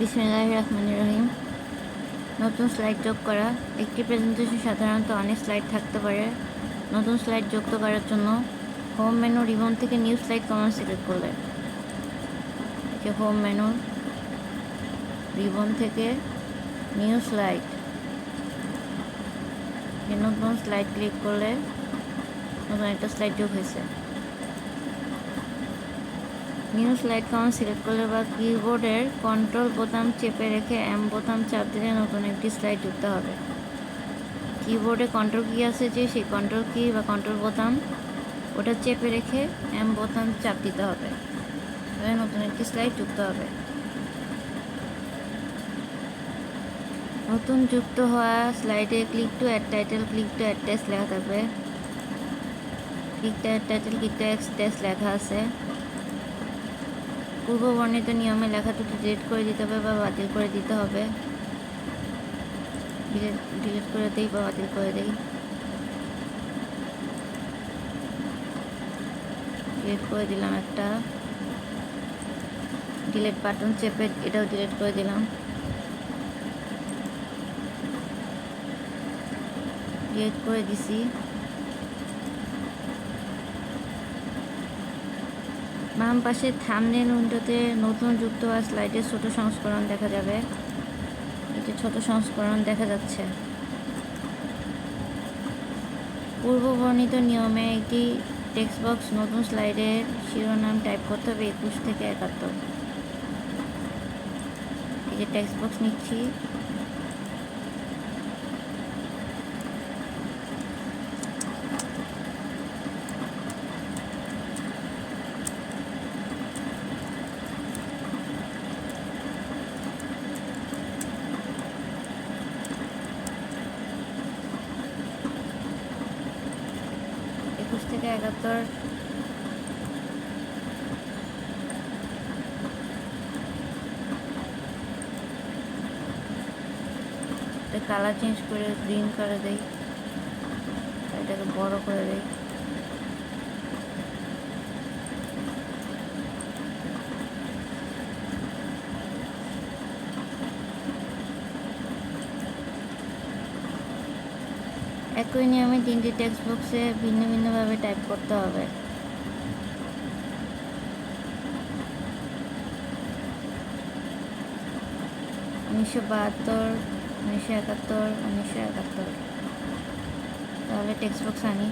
বিসমিল্লাহ রহমান রহিম। নতুন স্লাইড যোগ করা। একটি প্রেজেন্টেশন সাধারণত অনেক স্লাইড থাকতে পারে। নতুন স্লাইড যুক্ত করার জন্য হোম মেনু রিবন থেকে নিউ স্লাইড কমান্ড সিলেক্ট করলে। যে হোম মেনু রিবন থেকে নিউ স্লাইড নতুন স্লাইড ক্লিক করলে নতুন একটা স্লাইড যোগ হয়েছে। নিউ স্লাইড কমান্ড সিলেক্ট করলে বা কিবোর্ডের কন্ট্রোল বোতাম চেপে রেখে এম বোতাম চাপ দিলে নতুন একটি স্লাইড যুক্ত হবে। কিবোর্ডে কন্ট্রোল কি আছে যে সেই কন্ট্রোল কি বা কন্ট্রোল বোতাম, ওটা চেপে রেখে এম বোতাম চাপ দিতে হবে। তাহলে নতুন একটি স্লাইড যুক্ত হবে। নতুন যুক্ত হওয়া স্লাইডে click to add title click to add test লেখা থাকবে। Click to add title click to add test লেখা আছে। পূর্ব বর্ণিত নিয়মে লেখা দুটি ডিলিট করে দিতে হবে বা বাতিল করে দিতে হবে। ডিলিট করে দিই বা বাতিল করে দিই। ডিলিট করে দিলাম একটা। ডিলিট বাটন চেপে এটাও ডিলিট করে দিলাম। ডিলিট করে দিছি। বাম পাশে থামনেল উইন্ডোতে নতুন যুক্ত হওয়া স্লাইডের ছোট সংস্করণ দেখা যাবে। এটি ছোট সংস্করণ দেখা যাচ্ছে। পূর্ব বর্ণিত নিয়মে একটি টেক্সট বক্স নতুন স্লাইডের শিরোনাম টাইপ করতে হবে একুশ থেকে একাত্তর। এই যে টেক্সট বক্স নিচ্ছি একুশ থেকে একাত্তর কালার চেঞ্জ করে গ্রিন করে দেই। এটাকে বড় করে দেই। একই নিয়মে তিনটি টেক্সট বক্সে ভিন্ন ভিন্নভাবে টাইপ করতে হবে। উনিশশো বাহাত্তর, উনিশশো একাত্তর উনিশশো একাত্তর। তাহলে টেক্সট বক্স আনি।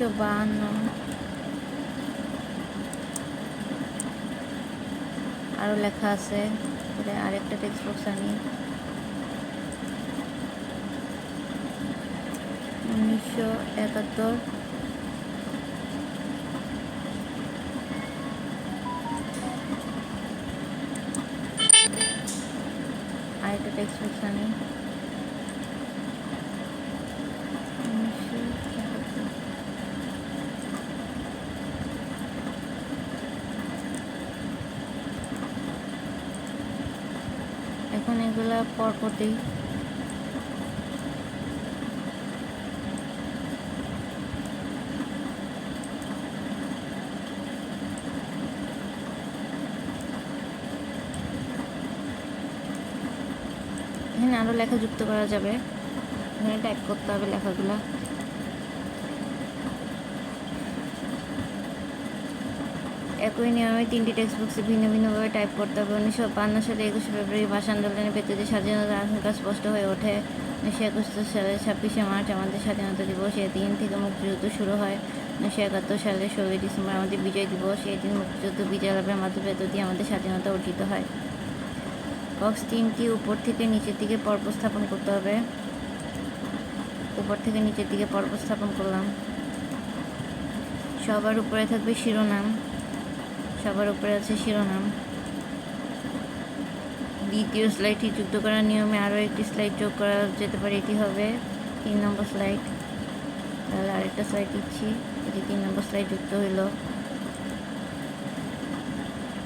উনিশশো বাহান্ন আরও লেখা আছে। আরেকটা টেক্সট বক্স আনি উনিশশো একাত্তর। আরেকটা টেক্সট বক্স আনি উনিশশো একাত্তর এখন এগুলা পরপর দিই। এখানে আরও লেখা যুক্ত করা যাবে। এখানে টাইপ করতে হবে লেখাগুলো। একই নিয়মে তিনটি টেক্সট বক্সে ভিন্ন ভিন্নভাবে টাইপ করতে হবে। উনিশশো বান্ন সালে একুশে ফেব্রুয়ারি ভাষা আন্দোলনের ভিত্তিতে স্বাধীনতার আকাঙ্ক্ষা স্পষ্ট হয়ে ওঠে। উনিশশো একুশে সালে ছাব্বিশে মার্চ আমাদের স্বাধীনতা দিবস, এই দিন থেকে মুক্তিযুদ্ধ শুরু হয়। উনিশশো একাত্তর সালে ষোলোই ডিসেম্বর আমাদের বিজয় দিবস, এই দিন মুক্তিযুদ্ধ বিজয় লাভের মাধ্যমে দিয়ে আমাদের স্বাধীনতা অর্জিত হয়। বক্স তিনটি উপর থেকে নিচের দিকে পর্ব স্থাপন করতে হবে। উপর থেকে নিচের দিকে পর্ব স্থাপন করলাম। সবার উপরে থাকবে শিরোনাম। সবার উপরে আছে শিরোনাম। দ্বিতীয় স্লাইডটি যুক্ত করার নিয়মে আরও একটি স্লাইড যোগ করা যেতে পারে, এটি হবে তিন নম্বর স্লাইড তাহলে আরেকটা স্লাইড দিচ্ছি এটি তিন নম্বর স্লাইড যুক্ত হইল।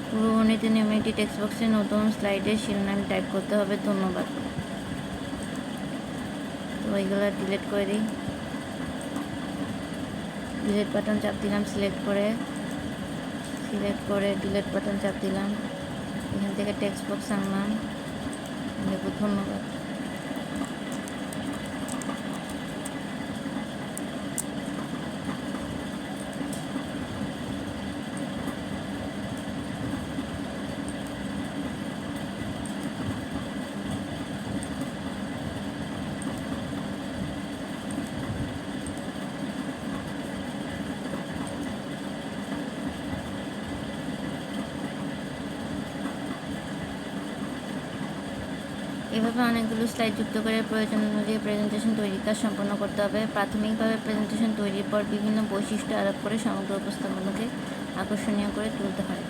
পূর্ববর্ণিত নিয়মে একটি টেক্সট বক্সে নতুন স্লাইডের শিরোনাম টাইপ করতে হবে, ধন্যবাদ। তো ওইগুলো ডিলিট করে দিই। ডিলেট বাটন চাপ দিলাম সিলেক্ট করে। সিলেক্ট করে ডিলেট বাটন চাপ দিলাম। এখান থেকে টেক্সট বক্স আনলাম। ধন্যবাদ। এভাবে অনেকগুলো স্লাইড যুক্ত করে প্রয়োজন অনুযায়ী প্রেজেন্টেশন তৈরির কাজ সম্পন্ন করতে হবে। প্রাথমিকভাবে প্রেজেন্টেশন তৈরির পর বিভিন্ন বৈশিষ্ট্য আরোপ করে সমগ্র উপস্থাপনাকে আকর্ষণীয় করে তুলতে হয়।